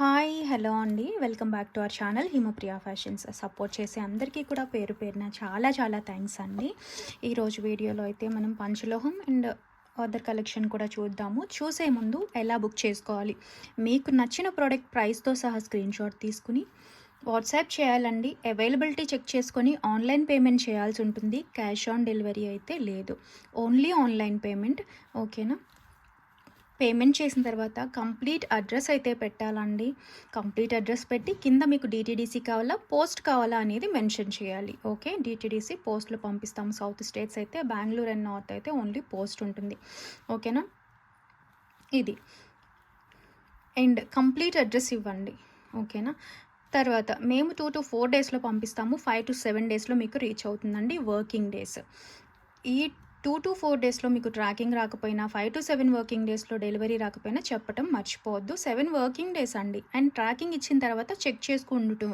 Hi hello అండి. Welcome back to our channel Himapriya fashions. Support చేసే అందరికీ కూడా పేరు పేరున చాలా చాలా థ్యాంక్స్ అండి. ఈరోజు వీడియోలో అయితే మనం పంచలోహం అండ్ అదర్ కలెక్షన్ కూడా చూద్దాము. చూసే ముందు ఎలా బుక్ చేసుకోవాలి? మీకు నచ్చిన ప్రోడక్ట్ ప్రైస్తో సహా స్క్రీన్ షాట్ తీసుకుని వాట్సాప్ చేయాలండి. అవైలబిలిటీ చెక్ చేసుకొని ఆన్లైన్ పేమెంట్ చేయాల్సి ఉంటుంది. క్యాష్ ఆన్ డెలివరీ అయితే లేదు. ఓన్లీ ఆన్లైన్ పేమెంట్ ఓకేనా పేమెంట్ చేసిన తర్వాత కంప్లీట్ అడ్రస్ అయితే పెట్టాలండి. కంప్లీట్ అడ్రస్ పెట్టి కింద మీకు డిటీడీసీ కావాలా పోస్ట్ కావాలా అనేది మెన్షన్ చేయాలి. ఓకే? డిటీడీసీ పోస్ట్లు పంపిస్తాము. సౌత్ స్టేట్స్ అయితే బెంగళూరు అండ్ నార్త్ అయితే ఓన్లీ పోస్ట్ ఉంటుంది. ఓకేనా? ఇది. అండ్ కంప్లీట్ అడ్రస్ ఇవ్వండి. ఓకేనా? తర్వాత మేము టూ టు ఫోర్ డేస్లో పంపిస్తాము. ఫైవ్ టు సెవెన్ డేస్లో మీకు రీచ్ అవుతుందండి వర్కింగ్ డేస్. ఈ టూ టు ఫోర్ డేస్లో మీకు ట్రాకింగ్ రాకపోయినా ఫైవ్ టు సెవెన్ వర్కింగ్ డేస్లో డెలివరీ రాకపోయినా చెప్పటం మర్చిపోవద్దు. సెవెన్ వర్కింగ్ డేస్ అండి. అండ్ ట్రాకింగ్ ఇచ్చిన తర్వాత చెక్ చేసుకుంటూ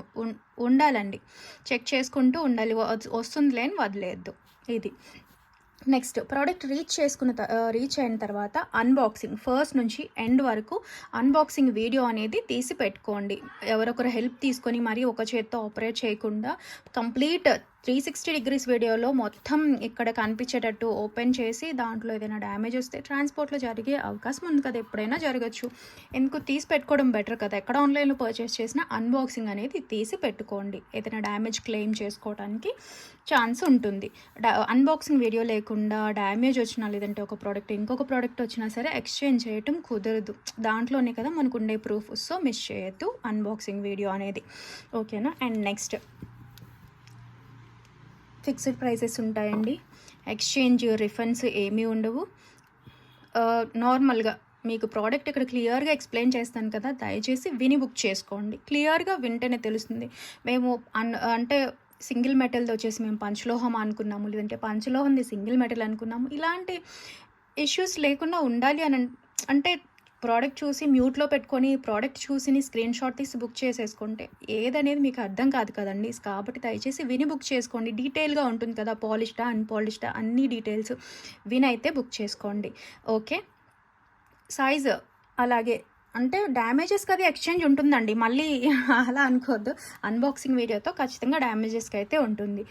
ఉండాలండి. చెక్ చేసుకుంటూ ఉండాలి. వస్తుంది వస్తుందిలే అని వదిలేయద్దు. ఇది. నెక్స్ట్ ప్రోడక్ట్ రీచ్ చేసుకున్న రీచ్ అయిన తర్వాత అన్బాక్సింగ్. ఫస్ట్ నుంచి ఎండ్ వరకు అన్బాక్సింగ్ వీడియో అనేది తీసి పెట్టుకోండి. ఎవరొకరు హెల్ప్ తీసుకొని మరీ ఒక చేత్తో ఆపరేట్ చేయకుండా కంప్లీట్ త్రీ సిక్స్టీ డిగ్రీస్ వీడియోలో మొత్తం ఇక్కడ కనిపించేటట్టు ఓపెన్ చేసి దాంట్లో ఏదైనా డ్యామేజ్ వస్తే ట్రాన్స్పోర్ట్లో జరిగే అవకాశం ఉంది కదా ఎప్పుడైనా జరగచ్చు. ఎందుకు తీసి పెట్టుకోవడం బెటర్ కదా ఎక్కడ ఆన్లైన్లో పర్చేస్ చేసినా అన్బాక్సింగ్ అనేది తీసి పెట్టుకోండి. ఏదైనా డ్యామేజ్ క్లెయిమ్ చేసుకోవడానికి ఛాన్స్ ఉంటుంది. అన్బాక్సింగ్ వీడియో లేకుండా డ్యామేజ్ వచ్చినా లేదంటే ఒక ప్రోడక్ట్ ఇంకొక ప్రోడక్ట్ వచ్చినా సరే ఎక్స్చేంజ్ చేయటం కుదరదు. దాంట్లోనే కదా మనకు ఉండే ప్రూఫ్ సో మిస్ చేయొద్దు అన్బాక్సింగ్ వీడియో అనేది. ఓకేనా? And next. ఫిక్స్డ్ ప్రైసెస్ ఉంటాయండి. ఎక్స్చేంజ్ రిఫండ్స్ ఏమీ ఉండవు. నార్మల్గా మీకు ప్రోడక్ట్ ఇక్కడ క్లియర్గా ఎక్స్ప్లెయిన్ చేస్తాను కదా దయచేసి విని బుక్ చేసుకోండి. క్లియర్గా వింటేనే తెలుస్తుంది. మేము అన్ అంటే సింగిల్ మెటల్ది వచ్చేసి మేము పంచలోహం అనుకున్నాము లేదంటే పంచలోహంది సింగిల్ మెటల్ అనుకున్నాము. ఇలాంటి ఇష్యూస్ లేకుండా ఉండాలి అని అంటే ప్రోడక్ట్ చూసి మ్యూట్లో పెట్టుకొని ప్రోడక్ట్ చూసి స్క్రీన్ షాట్ తీసి బుక్ చేసేసుకుంటే ఏదనేది మీకు అర్థం కాదు కదండి. కాబట్టి దయచేసి విని బుక్ చేసుకోండి. డీటెయిల్గా ఉంటుంది కదా పాలిష్డా అన్పాలిష్డా అన్ని డీటెయిల్స్ విన్ అయితే బుక్ చేసుకోండి. ఓకే? సైజ్ అలాగే అంటే డ్యామేజెస్కి అది ఎక్స్చేంజ్ ఉంటుందండి. మళ్ళీ అలా అనుకోవద్దు అన్బాక్సింగ్ వీడియోతో ఖచ్చితంగా డ్యామేజెస్కి అయితే ఉంటుంది.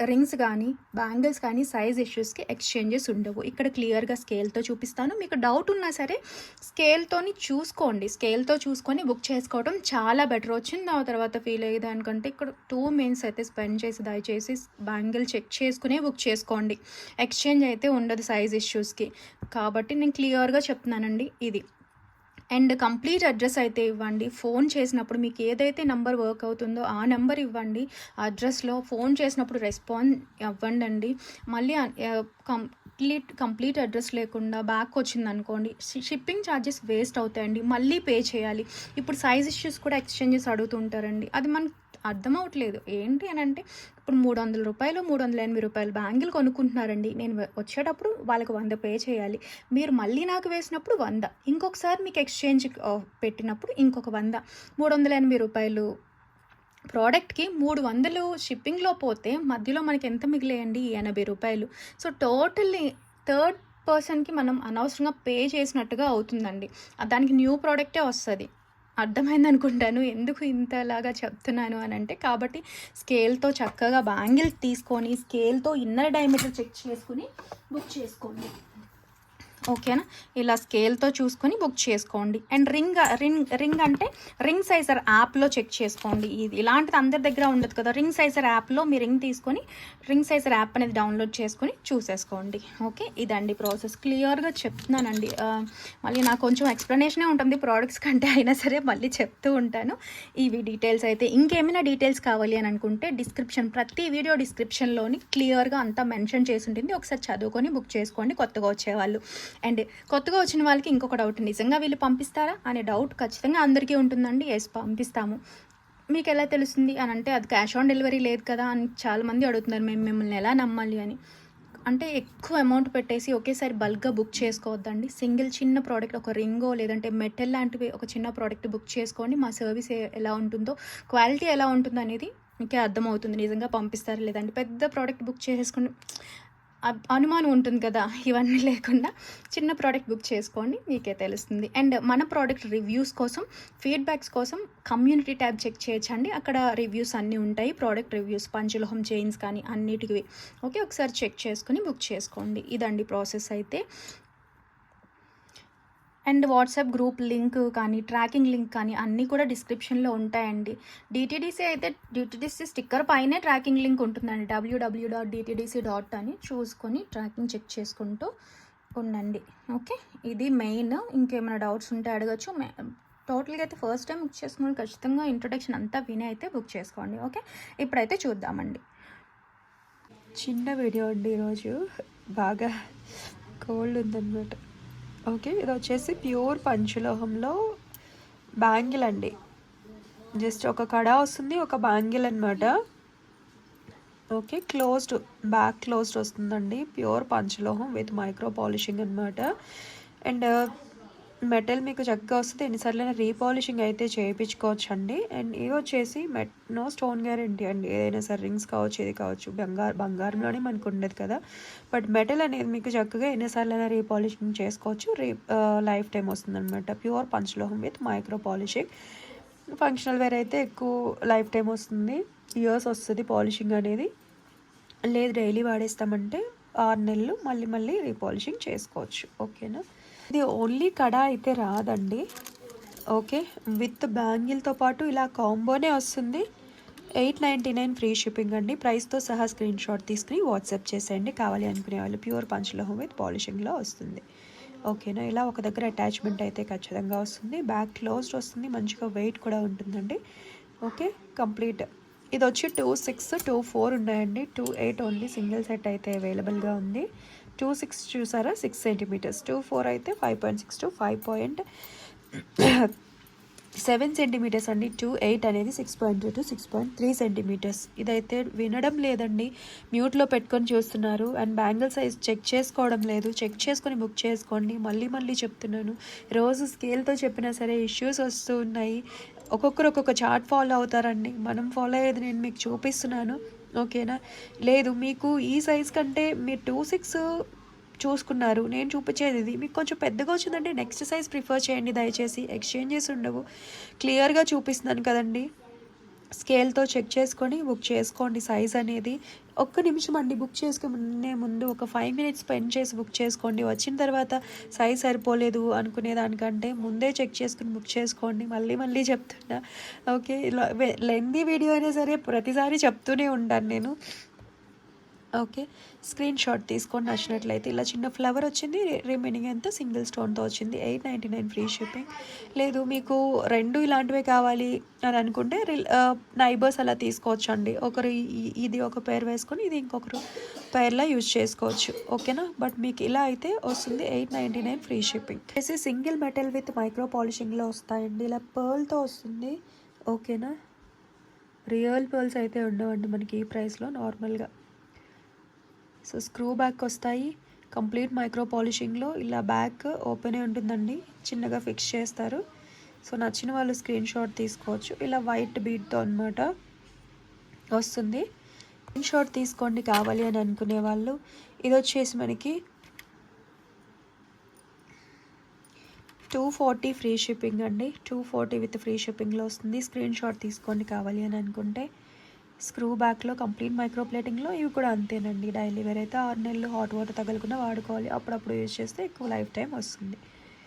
రింగ్స్ కానీ బ్యాంగిల్స్ కానీ సైజ్ ఇష్యూస్కి ఎక్స్చేంజెస్ ఉండవు. ఇక్కడ క్లియర్గా స్కేల్తో చూపిస్తాను. మీకు డౌట్ ఉన్నా సరే స్కేల్తోని చూసుకోండి. స్కేల్తో చూసుకొని బుక్ చేసుకోవడం చాలా బెటర్. వచ్చింది ఆ తర్వాత ఫీల్ అయ్యేదానికంటే ఇక్కడ టూ మినిట్స్ అయితే స్పెండ్ చేసి దయచేసి బ్యాంగిల్ చెక్ చేసుకునే బుక్ చేసుకోండి. ఎక్స్చేంజ్ అయితే ఉండదు సైజ్ ఇష్యూస్కి. కాబట్టి నేను క్లియర్గా చెప్తున్నానండి. ఇది. అండ్ కంప్లీట్ అడ్రస్ అయితే ఇవ్వండి. ఫోన్ చేసినప్పుడు మీకు ఏదైతే నెంబర్ వర్క్ అవుతుందో ఆ నెంబర్ ఇవ్వండి. అడ్రస్లో ఫోన్ చేసినప్పుడు రెస్పాన్స్ ఇవ్వండి అండి మళ్ళీ కంప్లీట్ కంప్లీట్ అడ్రస్ లేకుండా బ్యాక్ వచ్చింది అనుకోండి షిప్పింగ్ ఛార్జెస్ వేస్ట్ అవుతాయండి. మళ్ళీ పే చేయాలి. ఇప్పుడు సైజ్ ఇష్యూస్ కూడా ఎక్స్చేంజెస్ అడుగుతుంటారండి. అది మనకి అర్థం అవట్లేదు ఏంటి అని అంటే ఇప్పుడు మూడు వందల రూపాయలు మూడు వందల ఎనభై రూపాయలు బ్యాంగిల్ కొనుక్కుంటున్నారండి. నేను వచ్చేటప్పుడు వాళ్ళకి వంద పే చేయాలి. మీరు మళ్ళీ నాకు వేసినప్పుడు వంద. ఇంకొకసారి మీకు ఎక్స్చేంజ్ పెట్టినప్పుడు ఇంకొక వంద. మూడు వందల ఎనభై రూపాయలు ప్రోడక్ట్కి మూడు వందలు షిప్పింగ్లో పోతే మధ్యలో మనకి ఎంత మిగిలేయండి? ఎనభై రూపాయలు. సో టోటల్లీ థర్డ్ పర్సన్కి మనం అనవసరంగా పే చేసినట్టుగా అవుతుందండి. దానికి న్యూ ప్రోడక్టే వస్తుంది. అర్థమైంది అనుకుంటాను ఎందుకు ఇంతలాగా చెప్తున్నాను అని అంటే కాబట్టి స్కేల్తో చక్కగా బ్యాంగిల్ తీసుకొని స్కేల్తో ఇన్నర్ డయామీటర్ చెక్ చేసుకుని బుక్ చేసుకోండి. ఓకేనా? ఇలా స్కేల్తో చూసుకొని బుక్ చేసుకోండి. అండ్ రింగ్ రింగ్ రింగ్ అంటే రింగ్ సైజర్ యాప్లో చెక్ చేసుకోండి. ఇది ఇలాంటిది అందరి దగ్గర ఉండదు కదా. రింగ్ సైజర్ యాప్లో మీ రింగ్ తీసుకొని రింగ్ సైజర్ యాప్ అనేది డౌన్లోడ్ చేసుకొని చూసేసుకోండి. ఓకే? ఇదండి ప్రాసెస్. క్లియర్గా చెప్తున్నానండి. మళ్ళీ నాకు కొంచెం ఎక్స్ప్లెనేషనే ఉంటుంది ప్రోడక్ట్స్ కంటే అయినా సరే మళ్ళీ చెప్తూ ఉంటాను. ఇవి డీటెయిల్స్ అయితే ఇంకేమైనా డీటెయిల్స్ కావాలి అని అనుకుంటే డిస్క్రిప్షన్ ప్రతి వీడియో డిస్క్రిప్షన్లోని క్లియర్గా అంతా మెన్షన్ చేసి ఉంటుంది. ఒకసారి చదువుకొని బుక్ చేసుకోండి. కొత్తగా వచ్చేవాళ్ళు. అండ్ కొత్తగా వచ్చిన వాళ్ళకి ఇంకొక డౌట్ నిజంగా వీళ్ళు పంపిస్తారా అనే డౌట్ ఖచ్చితంగా అందరికీ ఉంటుందండి. ఎస్ పంపిస్తాము. మీకు ఎలా తెలుస్తుంది అని అంటే అది క్యాష్ ఆన్ డెలివరీ లేదు కదా అని చాలామంది అడుగుతున్నారు. మేము మిమ్మల్ని ఎలా నమ్మాలి అని. అంటే ఎక్కువ అమౌంట్ పెట్టేసి ఒకేసారి బల్క్గా బుక్ చేసుకోవద్దండి. సింగిల్ చిన్న ప్రోడక్ట్ ఒక రింగో లేదంటే మెటల్ లాంటివి ఒక చిన్న ప్రోడక్ట్ బుక్ చేసుకోండి. మా సర్వీస్ ఎలా ఉంటుందో క్వాలిటీ ఎలా ఉంటుందో అనేది మీకే అర్థమవుతుంది. నిజంగా పంపిస్తారు లేదంటే పెద్ద ప్రోడక్ట్ బుక్ చేసేసుకుని అనుమానం ఉంటుంది కదా ఇవన్నీ లేకుండా చిన్న ప్రోడక్ట్ బుక్ చేసుకోండి మీకే తెలుస్తుంది. అండ్ మన ప్రోడక్ట్ రివ్యూస్ కోసం ఫీడ్బ్యాక్స్ కోసం కమ్యూనిటీ ట్యాబ్ చెక్ చేయొచ్చండి. అక్కడ రివ్యూస్ అన్నీ ఉంటాయి. ప్రోడక్ట్ రివ్యూస్ పంచలోహం చైన్స్ కానీ అన్నిటివి ఓకే ఒకసారి చెక్ చేసుకుని బుక్ చేసుకోండి. ఇదండి ప్రాసెస్ అయితే. అండ్ వాట్సాప్ గ్రూప్ లింక్ కానీ ట్రాకింగ్ లింక్ కానీ అన్నీ కూడా డిస్క్రిప్షన్లో ఉంటాయండి. డిటీడీసీ అయితే డిటీడీసీ స్టిక్కర్ పైనే ట్రాకింగ్ లింక్ ఉంటుందండి. డబ్ల్యూడబ్ల్యూ డాట్ డిటీడీసీ డాట్ అని చూసుకొని ట్రాకింగ్ చెక్ చేసుకుంటూ ఉండండి. ఓకే? ఇది మెయిన్. ఇంకేమైనా డౌట్స్ ఉంటే అడగచ్చు. మే టోటల్గా అయితే ఫస్ట్ టైం బుక్ చేసుకున్న ఖచ్చితంగా ఇంట్రొడక్షన్ అంతా విని అయితే బుక్ చేసుకోండి. ఓకే? ఇప్పుడైతే చూద్దామండి. చిన్న వీడియో అండి ఈరోజు. బాగా కోల్డ్ ఉందన్నమాట. ఓకే ఇది వచ్చేసి ప్యూర్ పంచలోహంలో బ్యాంగిల్ అండి. జస్ట్ ఒక కడ వస్తుంది ఒక బ్యాంగిల్ అన్నమాట. ఓకే క్లోజ్డ్ బ్యాక్ క్లోజ్డ్ వస్తుందండి. ప్యూర్ పంచలోహం విత్ మైక్రో పాలిషింగ్ అనమాట అండ్ మెటల్ మీకు చక్కగా వస్తుంది. ఎన్నిసార్లు రీపాలిషింగ్ అయితే చేయించుకోవచ్చు అండి అండ్ ఇవి వచ్చేసి మెట్ నో స్టోన్ గ్యారెంటీ అండి. ఏదైనా సరే రింగ్స్ కావచ్చు ఇది కావచ్చు బంగారు బంగారంలోనే మనకు ఉండదు కదా. బట్ మెటల్ అనేది మీకు చక్కగా ఎన్నిసార్లు అయినా రీపాలిషింగ్ చేసుకోవచ్చు. రీ లైఫ్ టైం వస్తుంది అనమాట pure పంచలోహం with micro polishing. Functional wear అయితే ఎక్కువ లైఫ్ టైం వస్తుంది. ఇయర్స్ వస్తుంది పాలిషింగ్ అనేది. లేదు డైలీ వాడేస్తామంటే ఆరు నెలలు మళ్ళీ మళ్ళీ రీపాలిషింగ్ చేసుకోవచ్చు. ఓకేనా? ఇది ఓన్లీ కడ అయితే రాదండి. ఓకే విత్ బ్యాంగిల్తో పాటు ఇలా కాంబోనే వస్తుంది. Eight ninety nine free shipping అండి. ప్రైస్తో సహా స్క్రీన్ షాట్ తీసుకుని వాట్సాప్ చేసేయండి. కావాలి అనుకునే వాళ్ళు ప్యూర్ పంచలోహం విత్ పాలిషింగ్లో వస్తుంది. ఓకేనా ఇలా ఒక దగ్గర అటాచ్మెంట్ అయితే ఖచ్చితంగా వస్తుంది. బ్యాక్ క్లోజ్డ్ వస్తుంది మంచిగా వెయిట్ కూడా ఉంటుందండి. Okay complete. ఇది వచ్చి టూ సిక్స్ టూ ఫోర్ ఉన్నాయండి. Two eight only single set అయితే అవైలబుల్గా ఉంది. టూ సిక్స్ చూసారా? Six centimetres. టూ ఫోర్ అయితే five point six to five point seven centimetres అండి. టూ ఎయిట్ అనేది six point two to six point three centimetres. ఇదైతే వినడం లేదండి. మ్యూట్లో పెట్టుకొని చూస్తున్నారు. అండ్ బ్యాంగిల్ సైజ్ చెక్ చేసుకోవడం లేదు. చెక్ చేసుకొని బుక్ చేసుకోండి. మళ్ళీ మళ్ళీ చెప్తున్నాను. రోజు స్కేల్తో చెప్పినా సరే ఇష్యూస్ వస్తూ ఉన్నాయి. ఒక్కొక్కరు ఒక్కొక్క చార్ట్ ఫాలో అవుతారండి. మనం ఫాలో అయ్యేది నేను మీకు చూపిస్తున్నాను. ఓకేనా? లేదు మీకు ఈ సైజ్ కంటే మీరు టూ సిక్స్ చూసుకున్నారు. నేను చూపించేది ఇది. మీకు కొంచెం పెద్దగా వచ్చిందంటే నెక్స్ట్ సైజ్ ప్రిఫర్ చేయండి. దయచేసి ఎక్స్చేంజెస్ ఉండవు. క్లియర్గా చూపిస్తున్నాను కదండి. స్కేల్తో చెక్ చేసుకొని బుక్ చేసుకోండి సైజ్ అనేది. ఒక్క నిమిషం అండి బుక్ చేసుకునే ముందు ఒక ఫైవ్ మినిట్స్ స్పెండ్ చేసి బుక్ చేసుకోండి. వచ్చిన తర్వాత సైజ్ సరిపోలేదు అనుకునే దానికంటే ముందే చెక్ చేసుకుని బుక్ చేసుకోండి. మళ్ళీ మళ్ళీ చెప్తున్నా. ఓకే లెందీ వీడియో అయినా సరే ప్రతిసారి చెప్తూనే ఉంటాను నేను. ఓకే. స్క్రీన్ షాట్ తీసుకొని నచ్చినట్లయితే. ఇలా చిన్న ఫ్లవర్ వచ్చింది రిమైనింగ్ అంతా సింగిల్ స్టోన్తో వచ్చింది. Eight ninety nine free shipping. లేదు మీకు రెండు ఇలాంటివే కావాలి అని అనుకుంటే నైబర్స్ అలా తీసుకోవచ్చు అండి ఒకరు ఇది ఒక పేర్ వేసుకొని ఇది ఇంకొకరు పేర్లా యూజ్ చేసుకోవచ్చు. ఓకేనా? బట్ మీకు ఇలా అయితే వస్తుంది eight ninety nine free shipping. వచ్చేసి సింగిల్ మెటల్ విత్ మైక్రో పాలిషింగ్లో వస్తాయండి. ఇలా పర్ల్తో వస్తుంది. ఓకేనా? రియల్ పర్ల్స్ అయితే ఉండవండి మనకి ఈ ప్రైస్లో నార్మల్గా. సో స్క్రూ బ్యాక్ వస్తాయి. కంప్లీట్ మైక్రో పాలిషింగ్లో ఇలా బ్యాక్ ఓపెనే ఉంటుందండి. చిన్నగా ఫిక్స్ చేస్తారు. సో నచ్చిన వాళ్ళు స్క్రీన్ షాట్ తీసుకోవచ్చు. ఇలా వైట్ బీట్తో అనమాట వస్తుంది. స్క్రీన్ షాట్ తీసుకోండి కావాలి అని అనుకునే వాళ్ళు. ఇది వచ్చేసి మనకి టూ ఫార్టీ ఫ్రీ షిప్పింగ్ అండి. టూ ఫార్టీ విత్ ఫ్రీ షిప్పింగ్లో వస్తుంది. స్క్రీన్ షాట్ తీసుకోండి కావాలి అని అనుకుంటే. స్క్రూ బ్యాక్లో కంప్లీట్ మైక్రో ప్లేటింగ్లో ఇవి కూడా అంతేనండి. డైలీ వేర్ అయితే ఆరు నెలలు హాట్ వాటర్ తగలకుండా వాడుకోవాలి. అప్పుడప్పుడు యూజ్ చేస్తే ఎక్కువ లైఫ్ టైం వస్తుంది.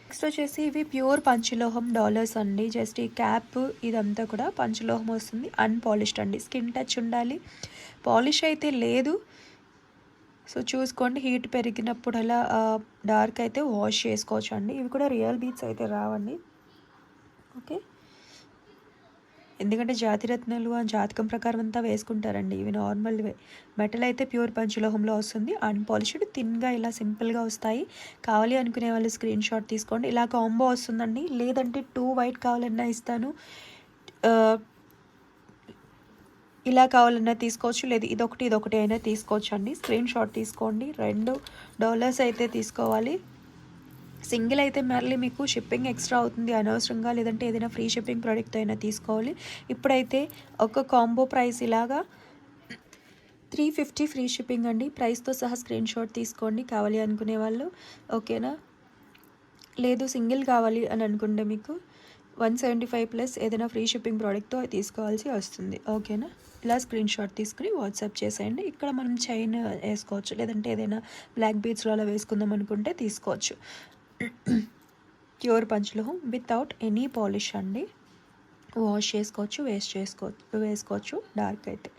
నెక్స్ట్ వచ్చేసి ఇవి ప్యూర్ పంచలోహం డాలర్స్ అండి. జస్ట్ ఈ క్యాప్ ఇదంతా కూడా పంచలోహం వస్తుంది. అన్పాలిష్డ్ అండి. స్కిన్ టచ్ ఉండాలి. పాలిష్ అయితే లేదు. సో చూసుకోండి హీట్ పెరిగినప్పుడు అలా డార్క్ అయితే వాష్ చేసుకోవచ్చు అండి ఇవి కూడా రియల్ బీట్స్ అయితే రావండి. ఓకే. ఎందుకంటే జాతిరత్నాలు ఆ జాతకం ప్రకారం అంతా వేసుకుంటారండి. ఇవి నార్మల్ మెటల్ అయితే ప్యూర్ పంచలోహంలో వస్తుంది. అన్పాలిష్డ్ థిన్గా ఇలా సింపుల్గా వస్తాయి. కావాలి అనుకునే వాళ్ళు స్క్రీన్ షాట్ తీసుకోండి. ఇలా కాంబో వస్తుందండి. లేదంటే టూ వైట్ కావాలన్నా ఇస్తాను. ఇలా కావాలన్నా తీసుకోవచ్చు. లేదు ఇదొకటి ఇదొకటి అయినా తీసుకోవచ్చు అండి స్క్రీన్ షాట్ తీసుకోండి. రెండు డాలర్స్ అయితే తీసుకోవాలి. సింగిల్ అయితే మళ్ళీ మీకు షిప్పింగ్ ఎక్స్ట్రా అవుతుంది అనవసరంగా లేదంటే ఏదైనా ఫ్రీ షిప్పింగ్ ప్రోడక్ట్ అయినా తీసుకోవాలి. ఇప్పుడైతే ఒక కాంబో ప్రైస్ ఇలాగా త్రీ ఫిఫ్టీ ఫ్రీ షిప్పింగ్ అండి. ప్రైస్తో సహా స్క్రీన్ షాట్ తీసుకోండి కావాలి అనుకునే వాళ్ళు. ఓకేనా? లేదు సింగిల్ కావాలి అని అనుకుంటే మీకు వన్ సెవెంటీ ఫైవ్ ప్లస్ ఏదైనా ఫ్రీ షిప్పింగ్ ప్రోడక్ట్తో తీసుకోవాల్సి వస్తుంది. ఓకేనా? ఇలా స్క్రీన్ షాట్ తీసుకుని వాట్సాప్ చేసేయండి. ఇక్కడ మనం చైన్ వేసుకోవచ్చు లేదంటే ఏదైనా బ్లాక్ బీచ్లో అలా వేసుకుందాం అనుకుంటే తీసుకోవచ్చు. ప్యూర్ పంచలోహం వితౌట్ ఎనీ పాలిష్ అండి. వాష్ చేసుకోవచ్చు వేస్ట్ చేసుకోవచ్చు వేసుకోవచ్చు డార్క్ అయితే.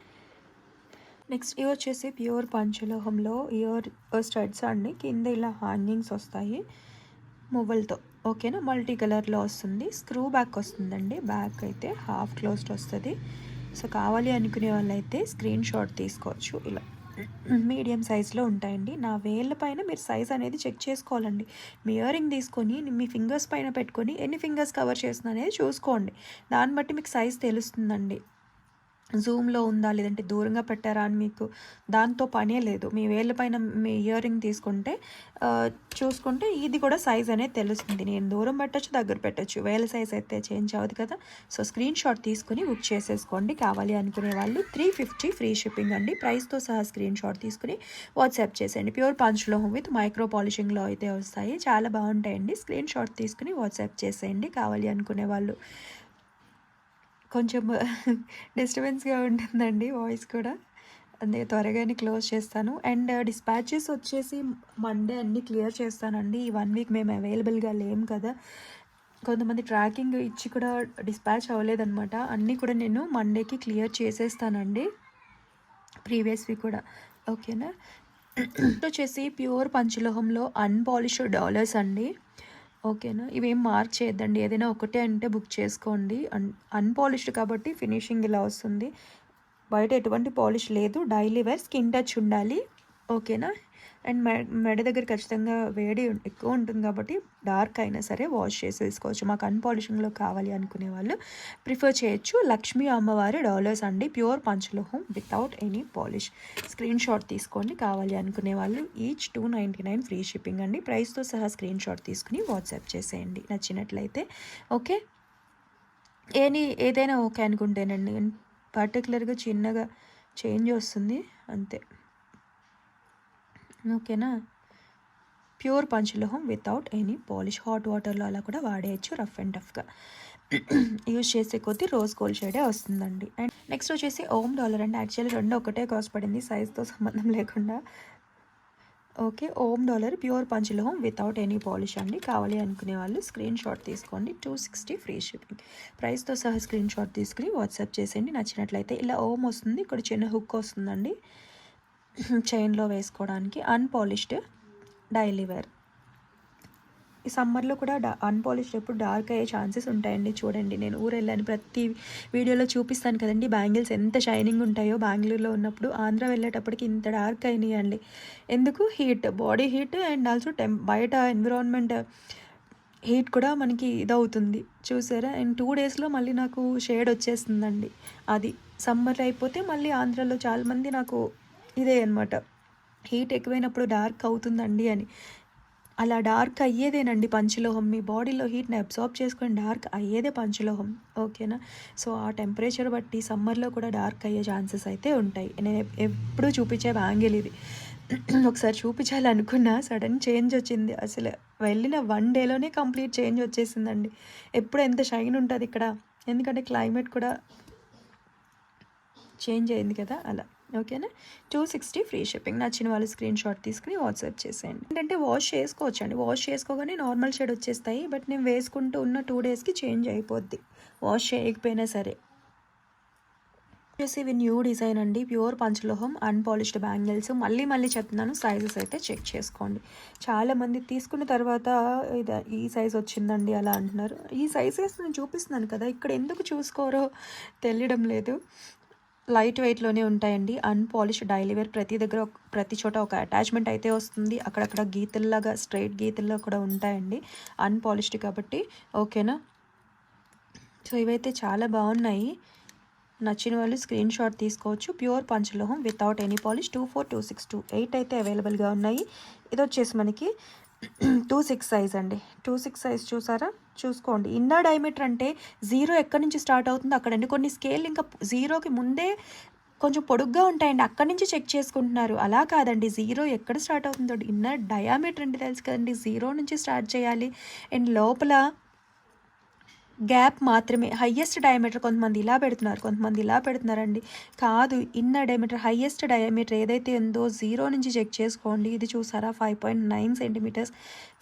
నెక్స్ట్ ఇవి వచ్చేసి ప్యూర్ పంచలోహంలో ఇయర్ స్టడ్స్ అండి. కింద ఇలా హ్యాంగింగ్స్ వస్తాయి మువ్వలతో. ఓకేనా? మల్టీ కలర్లో వస్తుంది. స్క్రూ బ్యాక్ వస్తుందండి. బ్యాక్ అయితే హాఫ్ క్లోజ్డ్ వస్తుంది. సో కావాలి అనుకునే వాళ్ళైతే స్క్రీన్ షాట్ తీసుకోవచ్చు ఇలా. మీడియం సైజులో ఉంటాయండి. నా వేళ్ళ పైన మీరు సైజ్ అనేది చెక్ చేసుకోవాలండి. మీ ఇయరింగ్ తీసుకొని మీ ఫింగర్స్ పైన పెట్టుకొని ఎన్ని ఫింగర్స్ కవర్ చేస్తుంది అనేది చూసుకోండి. దాన్ని బట్టి మీకు సైజ్ తెలుస్తుందండి. జూమ్లో ఉందా? లేదంటే దూరంగా పెట్టారా అని మీకు దాంతో పనే లేదు. మీ వేళ్ళ పైన మీ ఇయర్ రింగ్ తీసుకుంటే చూసుకుంటే ఇది కూడా సైజ్ అనేది తెలుస్తుంది. నేను దూరం పెట్టచ్చు దగ్గర పెట్టచ్చు. వేల సైజ్ అయితే చేంజ్ అవ్వదు కదా? సో స్క్రీన్ షాట్ తీసుకుని బుక్ చేసేసుకోండి. కావాలి అనుకునే వాళ్ళు త్రీ ఫిఫ్టీ ఫ్రీ షిప్పింగ్ అండి. ప్రైస్తో సహా స్క్రీన్ షాట్ తీసుకుని వాట్సాప్ చేసేయండి. ప్యూర్ పంచ్లో విత్ మైక్రో పాలిషింగ్లో అయితే వస్తాయి. చాలా బాగుంటాయండి. స్క్రీన్ షాట్ తీసుకుని వాట్సాప్ చేసేయండి. కావాలి అనుకునే వాళ్ళు. కొంచెం డిస్టర్బెన్స్గా ఉంటుందండి వాయిస్ కూడా. అందుకే త్వరగానే క్లోజ్ చేస్తాను. అండ్ uh, డిస్పాచెస్ వచ్చేసి మండే అన్నీ క్లియర్ చేస్తానండి. ఈ వన్ వీక్ మేము అవైలబుల్గా లేం కదా. కొంతమంది ట్రాకింగ్ ఇచ్చి కూడా డిస్పాచ్ అవ్వలేదన్నమాట. అన్నీ కూడా నేను మండేకి క్లియర్ చేసేస్తానండి. ప్రీవియస్ వీక్ కూడా. ఓకేనా? వచ్చేసి ప్యూర్ పంచలోహంలో అన్పాలిష్డ్ డాలర్స్ అండి. ఓకేనా? ఇవేం మార్క్ చేయొద్దండి. ఏదైనా ఒకటే అంటే బుక్ చేసుకోండి. అన్ అన్పాలిష్డ్ కాబట్టి ఫినిషింగ్ ఇలా వస్తుంది. బయట ఎటువంటి పాలిష్ లేదు. డైలీ వేర్ స్కిన్ టచ్ ఉండాలి. ఓకేనా? అండ్ మె మెడ దగ్గర ఖచ్చితంగా వేడి ఎక్కువ ఉంటుంది కాబట్టి డార్క్ అయినా సరే వాష్ చేసి వేసుకోవచ్చు మాకు అన్పాలిషింగ్లో కావాలి అనుకునే వాళ్ళు ప్రిఫర్ చేయొచ్చు. లక్ష్మీ అమ్మవారి డాలర్స్ అండి. Pure పంచలోహం without any polish. Screen shot తీసుకోండి. కావాలి అనుకునే వాళ్ళు each two ninety nine free shipping అండి. ప్రైస్తో సహా స్క్రీన్ షాట్ తీసుకుని వాట్సాప్ చేసేయండి. నచ్చినట్లయితే ఓకే? ఏని ఏదైనా ఓకే అనుకుంటేనండి. పర్టికులర్గా చిన్నగా చేంజ్ వస్తుంది. అంతే. ఓకేనా? Pure పంచలోహం without any polish hot వాటర్లో అలా కూడా వాడేయచ్చు రఫ్ అండ్ టఫ్గా యూజ్ చేసే కొద్దీ రోజ్ గోల్డ్ షేడే వస్తుందండి. అండ్ నెక్స్ట్ వచ్చేసి ఓమ్ డాలర్ అండి. యాక్చువల్లీ రెండు ఒకటే కాస్ట్ పడింది సైజ్తో సంబంధం లేకుండా. Okay Om dollar pure పంచలోహం without any polish అండి. కావాలి అనుకునే వాళ్ళు స్క్రీన్ షాట్ తీసుకోండి. టూ సిక్స్టీ ఫ్రీ షిప్పింగ్ ప్రైస్తో సహా స్క్రీన్ షాట్ తీసుకుని వాట్సాప్ చేసేయండి. నచ్చినట్లయితే ఇలా ఓమ్ వస్తుంది. ఇక్కడ చిన్న హుక్ వస్తుందండి. చైన్లో వేసుకోవడానికి అన్పాలిష్డ్ డైలీ వేర్ ఈ సమ్మర్లో కూడా డా అన్పాలిష్డ్ ఎప్పుడు డార్క్ అయ్యే ఛాన్సెస్ ఉంటాయండి. చూడండి నేను ఊరు వెళ్ళాను ప్రతి వీడియోలో చూపిస్తాను కదండి బ్యాంగిల్స్ ఎంత షైనింగ్ ఉంటాయో. బెంగళూరులో ఉన్నప్పుడు ఆంధ్ర వెళ్ళేటప్పటికి ఇంత డార్క్ అయినాయండి. ఎందుకు? Heat body heat and also టెం బయట ఎన్విరాన్మెంట్ హీట్ కూడా మనకి ఇదవుతుంది. చూసారా? అండ్ టూ డేస్లో మళ్ళీ నాకు షేడ్ వచ్చేస్తుందండి. అది సమ్మర్ అయిపోతే మళ్ళీ ఆంధ్రాలో చాలామంది నాకు ఇదే అనమాట హీట్ ఎక్కువైనప్పుడు డార్క్ అవుతుందండి అని. అలా డార్క్ అయ్యేదేనండి పంచలోహం. మీ బాడీలో హీట్ని అబ్జార్బ్ చేసుకొని డార్క్ అయ్యేదే పంచలోహం. ఓకేనా? సో ఆ టెంపరేచర్ బట్టి సమ్మర్లో కూడా డార్క్ అయ్యే ఛాన్సెస్ అయితే ఉంటాయి. నేను ఎప్పుడూ చూపించే బ్యాంగిల్ ఇది. ఒకసారి చూపించాలనుకున్నా సడన్ చేంజ్ వచ్చింది. అసలు వెళ్ళిన వన్ డేలోనే కంప్లీట్ చేంజ్ వచ్చేసిందండి. ఎప్పుడు ఎంత షైన్ ఉంటుంది ఇక్కడ? ఎందుకంటే క్లైమేట్ కూడా చేంజ్ అయింది కదా అలా. ఓకేనా? టూ సిక్స్టీ ఫ్రీ షిప్పింగ్ నచ్చిన వాళ్ళు స్క్రీన్ షాట్ తీసుకుని వాట్సాప్ చేసేయండి. ఏంటంటే వాష్ చేసుకోవచ్చు అండి వాష్ చేసుకోగానే నార్మల్ షేడ్ వచ్చేస్తాయి. బట్ నేను వేసుకుంటూ ఉన్న టూ డేస్కి చేంజ్ అయిపోద్ది. వాష్ చేయకపోయినా సరే. వచ్చేసి ఇవి న్యూ డిజైన్ అండి. ప్యూర్ పంచలోహం అన్పాలిష్డ్ బ్యాంగిల్స్ మళ్ళీ మళ్ళీ చెప్తున్నాను. సైజెస్ అయితే చెక్ చేసుకోండి. చాలామంది తీసుకున్న తర్వాత ఇది ఈ సైజ్ వచ్చిందండి అలా అంటున్నారు. ఈ సైజెస్ నేను చూపిస్తున్నాను కదా. ఇక్కడ ఎందుకు చూసుకోరో తెలియడం లేదు. లైట్ వెయిట్లోనే ఉంటాయండి. అన్పాలిష్డ్ డైలీ వేర్ ప్రతి దగ్గర ఒక- ప్రతి చోట ఒక అటాచ్మెంట్ అయితే వస్తుంది. అక్కడక్కడ గీతల్లాగా స్ట్రైట్ గీతల్లో కూడా ఉంటాయండి. అన్పాలిష్డ్ కాబట్టి ఓకేనా? సో ఇవైతే చాలా బాగున్నాయి. నచ్చిన వాళ్ళు స్క్రీన్ షాట్ తీసుకోవచ్చు. Pure పంచలోహం without any polish two four two six two eight అయితే అవైలబుల్గా ఉన్నాయి. ఇది వచ్చేసి మనకి టూ సిక్స్ సైజ్ అండి. టూ సిక్స్ సైజ్ చూసారా? చూసుకోండి. ఇన్నర్ డయామీటర్ అంటే జీరో ఎక్కడి నుంచి స్టార్ట్ అవుతుందో అక్కడండి. కొన్ని స్కేల్ ఇంకా జీరోకి ముందే కొంచెం పొడుగ్గా ఉంటాయండి. అక్కడి నుంచి చెక్ చేసుకుంటున్నారు. అలా కాదండి. జీరో ఎక్కడ స్టార్ట్ అవుతుందో. ఇన్నర్ డయామీటర్ అంటే తెలుసు కదండి. జీరో నుంచి స్టార్ట్ చేయాలి. అండ్ లోపల గ్యాప్ మాత్రమే. హయ్యెస్ట్ డయామీటర్ కొంతమంది ఇలా పెడుతున్నారు కొంతమంది ఇలా పెడుతున్నారండి. కాదు ఇన్న డయామీటర్ హయ్యెస్ట్ డయామీటర్ ఏదైతే ఉందో జీరో నుంచి చెక్ చేసుకోండి. ఇది చూసారా? Five point nine centimetres.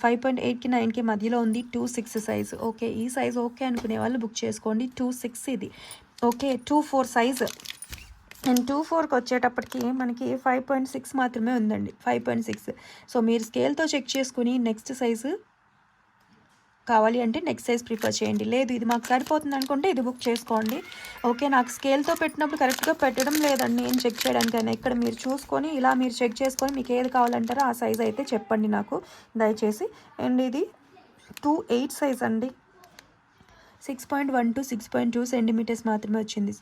Five point ఎయిట్కి నైన్కి మధ్యలో ఉంది టూ సిక్స్ సైజ్. ఓకే ఈ సైజ్ ఓకే అనుకునే వాళ్ళు బుక్ చేసుకోండి. టూ సిక్స్ ఇది. Okay two four size. And two ఫోర్కి వచ్చేటప్పటికి మనకి ఫైవ్ పాయింట్ సిక్స్ మాత్రమే ఉందండి. Five point six. సో మీరు స్కేల్తో చెక్ చేసుకుని నెక్స్ట్ సైజు కావాలి అంటే నెక్స్ట్ సైజ్ ప్రిఫర్ చేయండి. లేదు ఇది మాకు సరిపోతుంది అనుకుంటే ఇది బుక్ చేసుకోండి. ఓకే నాకు స్కేల్తో పెట్టినప్పుడు కరెక్ట్గా పెట్టడం లేదండి. నేను చెక్ చేయడానికైనా ఇక్కడ మీరు చూసుకొని ఇలా మీరు చెక్ చేసుకొని మీకు ఏది కావాలంటారో ఆ సైజ్ అయితే చెప్పండి నాకు. దయచేసి. అండ్ ఇది టూ ఎయిట్ సైజ్ అండి. Six point one to six point two centimetres మాత్రమే వచ్చింది.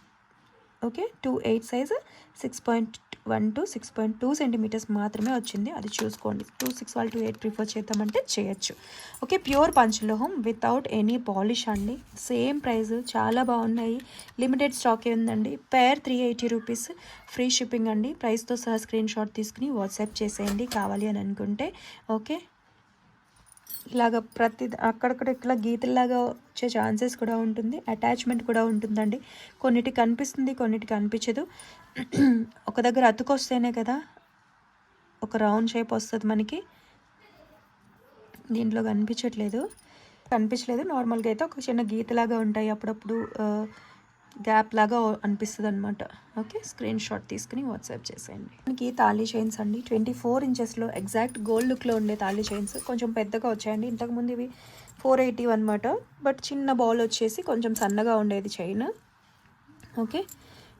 Okay? Two eight size. Six point one to six point two centimetres మాత్రమే వచ్చింది. అది చూసుకోండి. టూ సిక్స్ వాళ్ళు టూ ఎయిట్ ప్రిఫర్ చేద్దామంటే చేయొచ్చు. Okay pure పంచలోహం without any polish అండి. సేమ్ ప్రైస్ చాలా బాగున్నాయి. లిమిటెడ్ స్టాక్ ఉందండి pair three eighty rupees. Free shipping అండి. ప్రైస్తో సహా స్క్రీన్ షాట్ తీసుకుని వాట్సాప్ చేసేయండి. కావాలి అని అనుకుంటే. ఓకే? ఇలాగ ప్రతి అక్కడక్కడ ఇట్లా గీతల్లాగా వచ్చే ఛాన్సెస్ కూడా ఉంటుంది. అటాచ్మెంట్ కూడా ఉంటుందండి. కొన్నిటికి కనిపిస్తుంది కొన్నిటికి కనిపించదు ఒక దగ్గర అతుకొస్తేనే కదా ఒక రౌండ్ షేప్ వస్తుంది మనకి. దీంట్లో కనిపించట్లేదు. కనిపించలేదు. నార్మల్గా అయితే ఒక చిన్న గీతలాగా ఉంటాయి అప్పుడప్పుడు గ్యాప్ లాగా అనిపిస్తుంది అనమాట ఓకే స్క్రీన్ షాట్ తీసుకుని వాట్సాప్ చేసేయండి. మనకి తాళీ చైన్స్ అండి. ట్వంటీ ఫోర్ ఇంచెస్లో ఎగ్జాక్ట్ గోల్డ్ లుక్లో ఉండే తాళీ చైన్స్. కొంచెం పెద్దగా వచ్చాయండి. ఇంతకుముందు ఇవి ఫోర్ ఎయిటీ అనమాట బట్ చిన్న బాల్ వచ్చేసి కొంచెం సన్నగా ఉండేది chain. Okay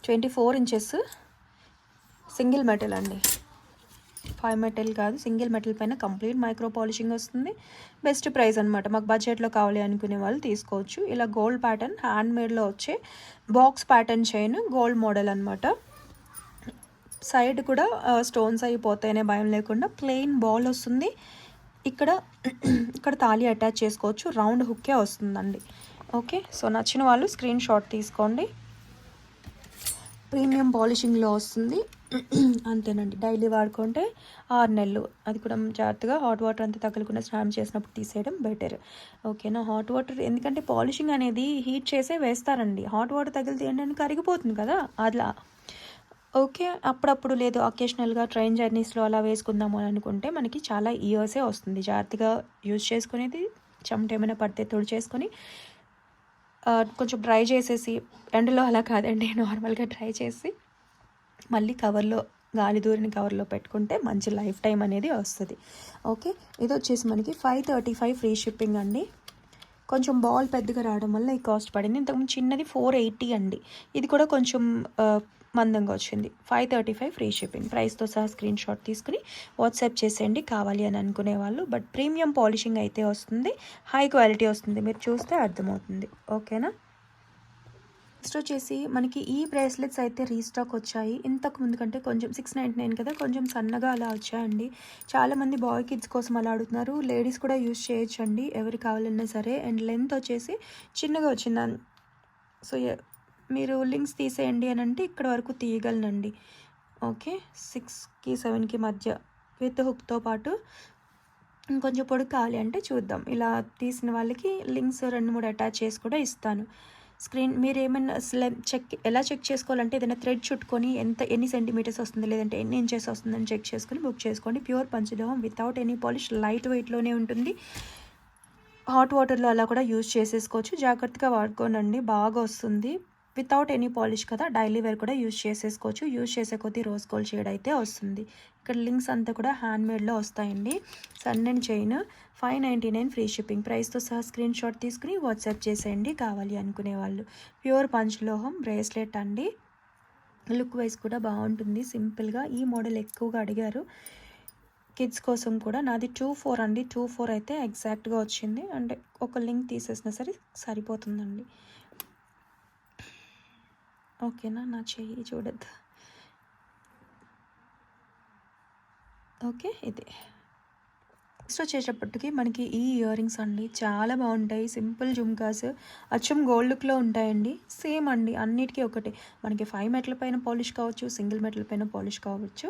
twenty four inches single metal అండి. ఫైవ్ మెటల్ కాదు సింగిల్ మెటల్ పైన కంప్లీట్ మైక్రో పాలిషింగ్ వస్తుంది. బెస్ట్ ప్రైస్ అనమాట మాకు బడ్జెట్లో కావాలి అనుకునే వాళ్ళు తీసుకోవచ్చు. ఇలా గోల్డ్ ప్యాటర్న్ హ్యాండ్ మేడ్లో వచ్చే box pattern chain gold model అనమాట సైడ్ కూడా స్టోన్స్ అయిపోతాయనే భయం లేకుండా ప్లెయిన్ బాల్ వస్తుంది. ఇక్కడ ఇక్కడ తాళి అటాచ్ చేసుకోవచ్చు. రౌండ్ హుక్కే వస్తుందండి. ఓకే? సో నచ్చిన వాళ్ళు స్క్రీన్ షాట్ తీసుకోండి. ప్రీమియం పాలిషింగ్లో వస్తుంది. అంతేనండి. డైలీ వాడుకుంటే ఆరు నెలలు. అది కూడా జాగ్రత్తగా హాట్ వాటర్ అంతా తగలకుండా స్నానం చేసినప్పుడు తీసేయడం బెటర్. ఓకేనా? హాట్ వాటర్ ఎందుకంటే పాలిషింగ్ అనేది హీట్ చేసే వేస్తారండి. హాట్ వాటర్ తగిలితే ఏంటంటే కరిగిపోతుంది కదా? అలా ఓకే. అప్పుడప్పుడు లేదు అకేషనల్గా ట్రైన్ జర్నీస్లో అలా వేసుకుందాము అని అనుకుంటే మనకి చాలా ఇయర్సే వస్తుంది. జాగ్రత్తగా యూజ్ చేసుకునేది చెమట ఏమైనా పడితే తుడి చేసుకొని కొంచెం డ్రై చేసేసి ఎండలో అలా కాదండి నార్మల్గా డ్రై చేసి మళ్ళీ కవర్లో గాలి దూరిని కవర్లో పెట్టుకుంటే మంచి లైఫ్ టైం అనేది వస్తుంది. ఓకే? ఇది వచ్చేసి మనకి five thirty five free shipping అండి. కొంచెం బాల్ పెద్దగా రావడం వల్ల ఈ కాస్ట్ పడింది. ఇంతకుముందు చిన్నది ఫోర్ ఎయిటీ అండి. ఇది కూడా కొంచెం మందంగా వచ్చింది. Five thirty five free shipping ప్రైస్తో సహా స్క్రీన్ షాట్ తీసుకుని వాట్సాప్ చేసేయండి కావాలి అని అనుకునే వాళ్ళు. బట్ ప్రీమియం పాలిషింగ్ అయితే వస్తుంది. హై క్వాలిటీ వస్తుంది. మీరు చూస్తే అర్థమవుతుంది. ఓకేనా నెక్స్ట్ వచ్చేసి మనకి ఈ బ్రేస్లెట్స్ అయితే రీస్టాక్ వచ్చాయి. ఇంతకు ముందు కంటే కొంచెం సిక్స్ నైంటీ నైన్ కదా కొంచెం సన్నగా అలా వచ్చాయండి. చాలామంది బాయ్ కిడ్స్ కోసం అలా అడుగుతున్నారు. లేడీస్ కూడా యూస్ చేయొచ్చండి. ఎవరు కావాలన్నా సరే. అండ్ లెంత్ వచ్చేసి చిన్నగా వచ్చింది సో మీరు లింక్స్ తీసేయండి అని అంటే ఇక్కడ వరకు తీయగలనండి. ఓకే సిక్స్కి సెవెన్కి మధ్య విత్ హుక్తో పాటు ఇంకొంచెం పొడుగు కావాలి అంటే చూద్దాం. ఇలా తీసిన వాళ్ళకి లింక్స్ రెండు మూడు అటాచ్ చేసి కూడా ఇస్తాను. స్క్రీన్ మీరు ఏమైనా అసలు చెక్ ఎలా చెక్ చేసుకోవాలంటే ఏదైనా థ్రెడ్ చుట్టుకొని ఎంత ఎన్ని సెంటీమీటర్స్ వస్తుంది లేదంటే ఎన్ని ఇంచెస్ వస్తుందని చెక్ చేసుకొని బుక్ చేసుకోండి. Pure పంచలోహం without any polish light వెయిట్లోనే ఉంటుంది. హాట్ వాటర్లో అలా కూడా యూజ్ చేసేసుకోవచ్చు. జాగ్రత్తగా వాడుకోనండి బాగా వస్తుంది. వితౌట్ ఎనీ పాలిష్ కదా డైలీ వేర్ కూడా యూజ్ చేసేసుకోవచ్చు. యూజ్ చేసే కొద్దీ రోజ్ గోల్డ్ షేడ్ అయితే వస్తుంది. ఇక్కడ లింక్స్ అంతా కూడా హ్యాండ్మేడ్లో వస్తాయండి. Sun and chain five ninety nine free shipping ప్రైస్తో సహా స్క్రీన్ షాట్ తీసుకుని వాట్సాప్ చేసేయండి కావాలి అనుకునే వాళ్ళు. ప్యూర్ పంచలోహం బ్రేస్లెట్ అండి. లుక్ వైజ్ కూడా బాగుంటుంది. సింపుల్గా ఈ మోడల్ ఎక్కువగా అడిగారు. కిడ్స్ కోసం కూడా నాది టూ ఫోర్ అండి. టూ ఫోర్ అయితే ఎగ్జాక్ట్గా వచ్చింది. అంటే ఒక లింక్ తీసేసినా సరే సరిపోతుందండి. ఓకేనా నా చెయ్యి చూడద్దు. ఓకే ఇది. నెక్స్ట్ వచ్చేటప్పటికి మనకి ఈ ఇయర్ రింగ్స్ అండి చాలా బాగుంటాయి. సింపుల్ జుమ్కాస్ అచ్చం గోల్డ్ లుక్లో ఉంటాయండి. సేమ్ అండి అన్నిటికీ ఒకటే. మనకి ఫైవ్ మెట్ల పైన పాలిష్ కావచ్చు సింగిల్ మెట్ల పైన పాలిష్ కావచ్చు.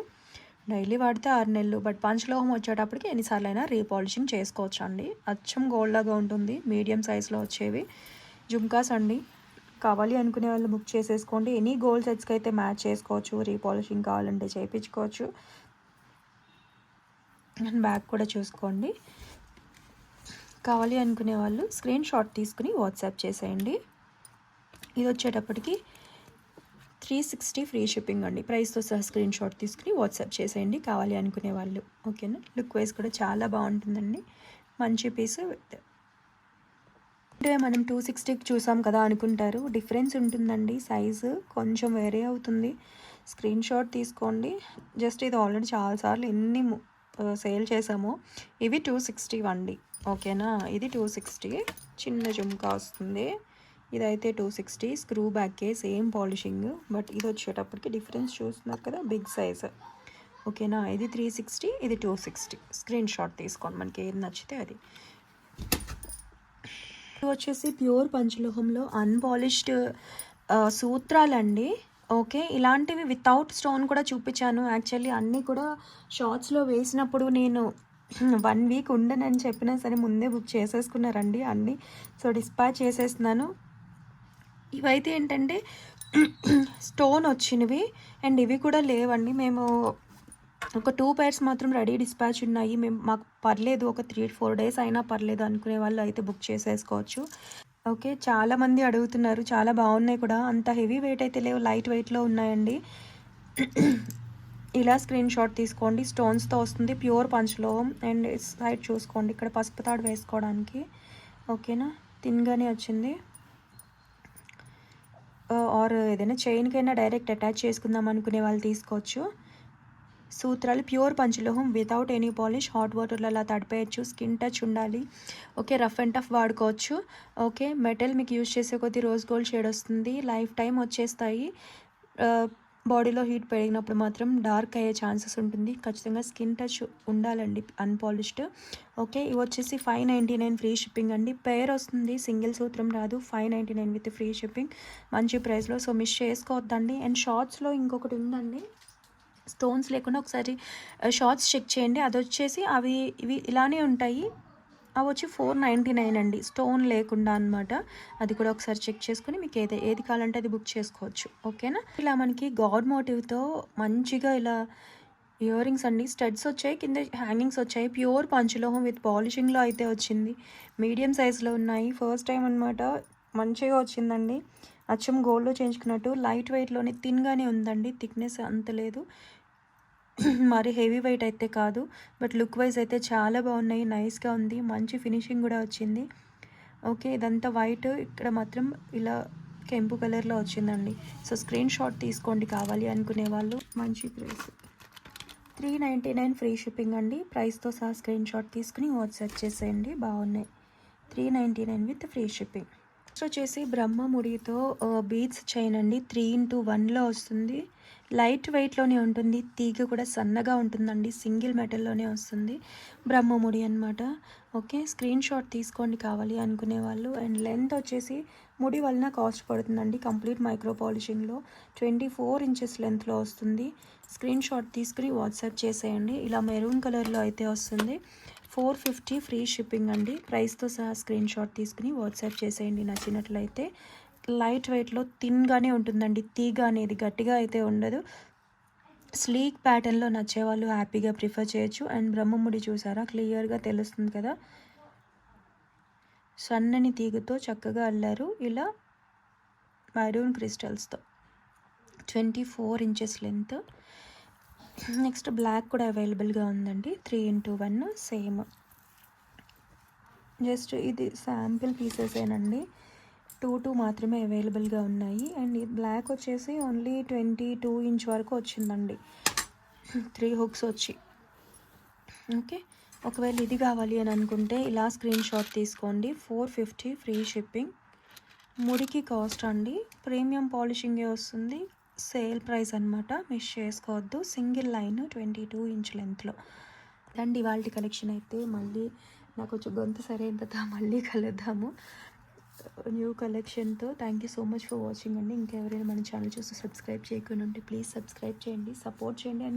డైలీ వాడితే ఆరు నెలలు బట్ పంచలోహం వచ్చేటప్పటికి ఎన్నిసార్లు అయినా రీపాలిషింగ్ చేసుకోవచ్చు అండి అచ్చం గోల్డ్ లాగా ఉంటుంది మీడియం సైజులో వచ్చేవి. జుమ్కాస్ అండి కావాలి అనుకునే వాళ్ళు బుక్ చేసేసుకోండి. ఎనీ గోల్డ్ సెట్స్కి అయితే మ్యాచ్ చేసుకోవచ్చు. రీపాలిషింగ్ కావాలంటే చేయించుకోవచ్చు అండ్ బ్యాగ్ కూడా చూసుకోండి. కావాలి అనుకునే వాళ్ళు స్క్రీన్ షాట్ తీసుకుని వాట్సాప్ చేసేయండి. ఇది వచ్చేటప్పటికి త్రీ సిక్స్టీ ఫ్రీ షిప్పింగ్ అండి. ప్రైస్తో సహా స్క్రీన్ షాట్ తీసుకుని వాట్సాప్ చేసేయండి. కావాలి అనుకునే వాళ్ళు. ఓకేనా లుక్ వైజ్ కూడా చాలా బాగుంటుందండి. మంచి పీస్ విత్ అంటే మనం టూ సిక్స్టీకి చూసాం కదా అనుకుంటారు. డిఫరెన్స్ ఉంటుందండి. సైజు కొంచెం వేరే అవుతుంది. స్క్రీన్ షాట్ తీసుకోండి. జస్ట్ ఇది ఆల్రెడీ చాలాసార్లు ఎన్ని సేల్ చేసామో ఇవి టూ సిక్స్టీ అండి ఓకేనా ఇది టూ సిక్స్టీ చిన్న జుమ్కా వస్తుంది. ఇదైతే టూ సిక్స్టీ స్క్రూ బ్యాకే సేమ్ పాలిషింగ్ బట్ ఇది వచ్చేటప్పటికి డిఫరెన్స్ చూస్తున్నారు కదా బిగ్ సైజ్ ఓకేనా ఇది త్రీ సిక్స్టీ ఇది టూ సిక్స్టీ స్క్రీన్ షాట్ తీసుకోండి. మనకి ఏది నచ్చితే అది. వచ్చేసి ప్యూర్ పంచలోహంలో అన్పాలిష్డ్ సూత్రాలండి. ఓకే ఇలాంటివి వితౌట్ స్టోన్ కూడా చూపించాను. యాక్చువల్లీ అన్నీ కూడా షార్ట్స్లో వేసినప్పుడు నేను వన్ వీక్ ఉండనని చెప్పినా సరే ముందే బుక్ చేసేసుకున్నారండి అన్నీ. సో డిస్పాచ్ చేసేస్తున్నాను. ఇవైతే ఏంటంటే స్టోన్ వచ్చినవి అండ్ ఇవి కూడా లేవండి. మేము ఒక టూ పేర్స్ మాత్రం రెడీ డిస్పాచ్ ఉన్నాయి. మేము మాకు పర్లేదు ఒక త్రీ ఫోర్ డేస్ అయినా పర్లేదు అనుకునే వాళ్ళు అయితే బుక్ చేసేసుకోవచ్చు. ఓకే చాలామంది అడుగుతున్నారు. చాలా బాగున్నాయి కూడా. అంత హెవీ వెయిట్ అయితే లేవు. లైట్ వెయిట్లో ఉన్నాయండి. ఇలా స్క్రీన్ షాట్ తీసుకోండి. స్టోన్స్తో వస్తుంది. ప్యూర్ పంచ్లో. అండ్ సైడ్ చూసుకోండి. ఇక్కడ పసుపు తాడు వేసుకోవడానికి. ఓకేనా? తిన్గానే వచ్చింది. ఆర్ ఏదైనా చైన్కైనా డైరెక్ట్ అటాచ్ చేసుకుందాం అనుకునే వాళ్ళు తీసుకోవచ్చు. సూత్రాలు pure పంచలోహం without any polish hot వాటర్లో అలా తడిపేయచ్చు స్కిన్ టచ్ ఉండాలి. ఓకే రఫ్ అండ్ టఫ్ వాడుకోవచ్చు. ఓకే మెటల్ మీకు యూజ్ చేసే కొద్దీ రోజ్ గోల్డ్ షేడ్ వస్తుంది. లైఫ్ టైం వచ్చేస్తాయి. బాడీలో హీట్ పెరిగినప్పుడు మాత్రం డార్క్ అయ్యే ఛాన్సెస్ ఉంటుంది. ఖచ్చితంగా స్కిన్ టచ్ ఉండాలండి అన్పాలిష్డ్ ఓకే ఇవి వచ్చేసి five ninety nine free shipping అండి. పేర్ వస్తుంది సింగిల్ సూత్రం రాదు. Five ninety nine with free shipping మంచి ప్రైస్లో సో మిస్ చేసుకోవద్దండి. అండ్ షార్ట్స్లో ఇంకొకటి ఉందండి. స్టోన్స్ లేకుండా ఒకసారి షార్ట్స్ చెక్ చేయండి. అది వచ్చేసి అవి ఇవి ఇలానే ఉంటాయి. అవి వచ్చి ఫోర్ నైంటీ నైన్ అండి. స్టోన్ లేకుండా అనమాట అది కూడా ఒకసారి చెక్ చేసుకుని మీకు ఏది ఏది కావాలంటే అది బుక్ చేసుకోవచ్చు. ఓకేనా? ఇలా మనకి గాడ్ మోటివ్తో మంచిగా ఇలా ఇయర్ రింగ్స్ అండి. స్టడ్స్ వచ్చాయి కింద హ్యాంగింగ్స్ వచ్చాయి. ప్యూర్ పంచలోహం విత్ పాలిషింగ్లో అయితే వచ్చింది. మీడియం సైజులో ఉన్నాయి. ఫస్ట్ టైం అనమాట మంచిగా వచ్చిందండి. అచ్చం గోల్డ్లో చేయించుకున్నట్టు. లైట్ వెయిట్లోనే థిన్గానే ఉందండి. థిక్నెస్ అంత లేదు. మరి హెవీ వెయిట్ అయితే కాదు బట్ లుక్ వైజ్ అయితే చాలా బాగున్నాయి నైస్గా ఉంది మంచి ఫినిషింగ్ కూడా వచ్చింది. ఓకే ఇదంతా వైట్ ఇక్కడ మాత్రం ఇలా కెంపు కలర్లో వచ్చిందండి. సో స్క్రీన్ షాట్ తీసుకోండి కావాలి అనుకునే వాళ్ళు. మంచి price. Three ninety nine free shipping అండి. ప్రైస్తో సహా స్క్రీన్ షాట్ తీసుకుని వాట్సాప్ చేసేయండి బాగున్నాయి. Three ninety nine with free shipping. Next వచ్చేసి బ్రహ్మ ముడితో బీడ్స్ చైన్ అండి త్రీ ఇంటూ వన్లో వస్తుంది. లైట్ వెయిట్లోనే ఉంటుంది. తీగ కూడా సన్నగా ఉంటుందండి. సింగిల్ మెటల్లోనే వస్తుంది. బ్రహ్మముడి అనమాట ఓకే స్క్రీన్ షాట్ తీసుకోండి కావాలి అనుకునే వాళ్ళు. అండ్ లెంత్ వచ్చేసి ముడి వలన కాస్ట్ పడుతుందండి. కంప్లీట్ మైక్రో పాలిషింగ్లో ట్వంటీ ఫోర్ ఇంచెస్ లెంత్లో వస్తుంది. స్క్రీన్ షాట్ తీసుకుని వాట్సాప్ చేసేయండి. ఇలా మెరూన్ కలర్లో అయితే వస్తుంది. ఫోర్ ఫిఫ్టీ ఫ్రీ షిప్పింగ్ అండి. ప్రైస్తో సహా స్క్రీన్ షాట్ తీసుకుని వాట్సాప్ చేసేయండి. నచ్చినట్లయితే లైట్ వెయిట్లో థిన్గానే ఉంటుందండి. తీగ అనేది గట్టిగా అయితే ఉండదు. స్లీక్ ప్యాటర్న్లో నచ్చే వాళ్ళు హ్యాపీగా ప్రిఫర్ చేయొచ్చు. అండ్ బ్రహ్మముడి చూసారా? క్లియర్గా తెలుస్తుంది కదా? సన్నని తీగతో చక్కగా అల్లారు. ఇలా maroon క్రిస్టల్స్తో. Twenty four inches length. Next black కూడా అవైలబుల్గా ఉందండి. Three into one same. Just ఇది శాంపిల్ పీసెసేనండి. టూ టూ మాత్రమే అవైలబుల్గా ఉన్నాయి. అండ్ బ్లాక్ వచ్చేసి ఓన్లీ ట్వంటీ టూ ఇంచ్ వరకు వచ్చిందండి. త్రీ హుక్స్ వచ్చి. ఓకే? ఒకవేళ ఇది కావాలి అని అనుకుంటే ఇలా స్క్రీన్ షాట్ తీసుకోండి. Four fifty free shipping. ముడికి cost అండి. ప్రీమియం పాలిషింగే వస్తుంది. సేల్ ప్రైస్ అనమాట మిస్ చేసుకోవద్దు. Single line twenty two inch లెంత్లో అండ్ ఇవాళ కలెక్షన్ అయితే మళ్ళీ నాకు కొంచెం గొంతు సరే తర్వాత మళ్ళీ కలుద్దాము. New కలెక్షన్తో thank you so much for watching అండి. ఇంకెవరైనా మన ఛానల్ చూసి సబ్స్క్రైబ్ చేయకుండా ఉంటే ప్లీజ్ సబ్స్క్రైబ్ చేయండి. సపోర్ట్ చేయండి. అండ్